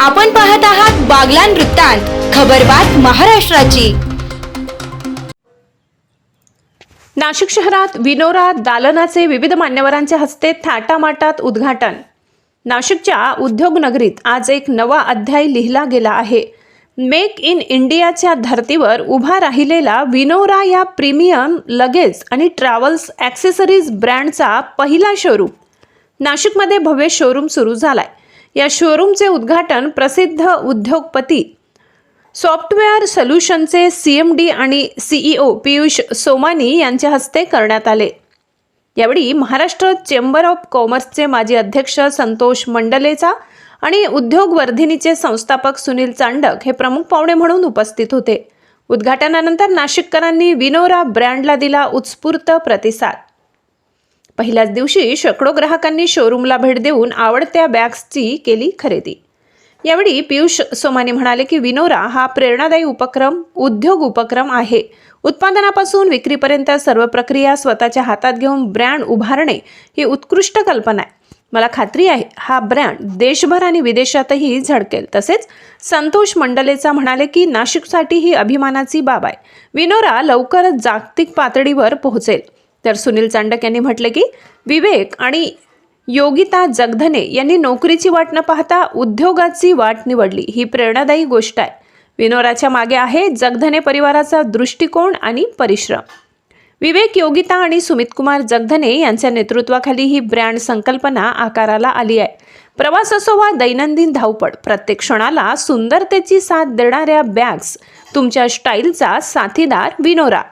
आपण पाहत आहात बागलान वृत्तांत खबरबात महाराष्ट्राची. नाशिक शहरात विनोरा दालनाचे विविध मान्यवरांच्या हस्ते थाटामाटात उद्घाटन. नाशिकच्या उद्योग नगरीत आज एक नवा अध्याय लिहिला गेला आहे. मेक इन इंडियाच्या धर्तीवर उभा राहिलेला विनोरा या प्रीमियम लगेज आणि ट्रॅव्हल्स ॲक्सेसरीज ब्रँडचा पहिला शोरूम. नाशिकमध्ये भव्य शोरूम सुरू झालाय. या शोरूमचे उद्घाटन प्रसिद्ध उद्योगपती सॉफ्टवेअर सोल्युशनचे सी एम डी आणि सीईओ पियुष सोमानी यांच्या हस्ते करण्यात आले. यावेळी महाराष्ट्र चेंबर ऑफ कॉमर्सचे माजी अध्यक्ष संतोष मंडलेचा आणि उद्योग वर्धिनीचे संस्थापक सुनील चांडक हे प्रमुख पाहुणे म्हणून उपस्थित होते. उद्घाटनानंतर नाशिककरांनी विनोरा ब्रँडला दिला उत्स्फूर्त प्रतिसाद. पहिल्याच दिवशी शेकडो ग्राहकांनी शोरूमला भेट देऊन आवडत्या बॅग्सची केली खरेदी. यावेळी पियुष सोमानी म्हणाले की विनोरा हा प्रेरणादायी उपक्रम उद्योग उपक्रम आहे. उत्पादनापासून विक्रीपर्यंत सर्व प्रक्रिया स्वतःच्या हातात घेऊन ब्रँड उभारणे ही उत्कृष्ट कल्पना आहे. मला खात्री आहे हा ब्रँड देशभर आणि विदेशातही झळकेल. तसेच संतोष मंडलेचा म्हणाले की नाशिकसाठी ही अभिमानाची बाब आहे. विनोरा लवकरच जागतिक पातळीवर पोहोचेल. तर सुनील चांडक यांनी म्हटले की विवेक आणि योगिता जगधने यांनी नोकरीची वाट न पाहता उद्योगाची वाट निवडली. ही प्रेरणादायी गोष्ट आहे. विनोराच्या मागे आहे जगधने परिवाराचा दृष्टिकोन आणि परिश्रम. विवेक योगिता आणि सुमित कुमार जगधने यांच्या नेतृत्वाखाली ही ब्रँड संकल्पना आकाराला आली आहे. प्रवास असो वा दैनंदिन धावपळ प्रत्येक क्षणाला सुंदरतेची साथ देणाऱ्या बॅग्स तुमच्या स्टाईलचा साथीदार विनोरा.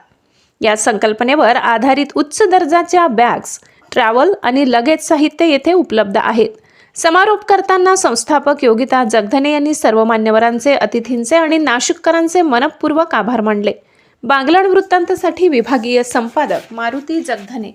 या संकल्पनेवर आधारित उच्च दर्जाच्या बॅग्स ट्रॅव्हल आणि लगेज साहित्य येथे उपलब्ध आहेत. समारोप करताना संस्थापक योगिता जगधने यांनी सर्व मान्यवरांचे अतिथींचे आणि नाशिककरांचे मनपूर्वक आभार मानले. बांगलाण वृत्तांतसाठी विभागीय संपादक मारुती जगधने.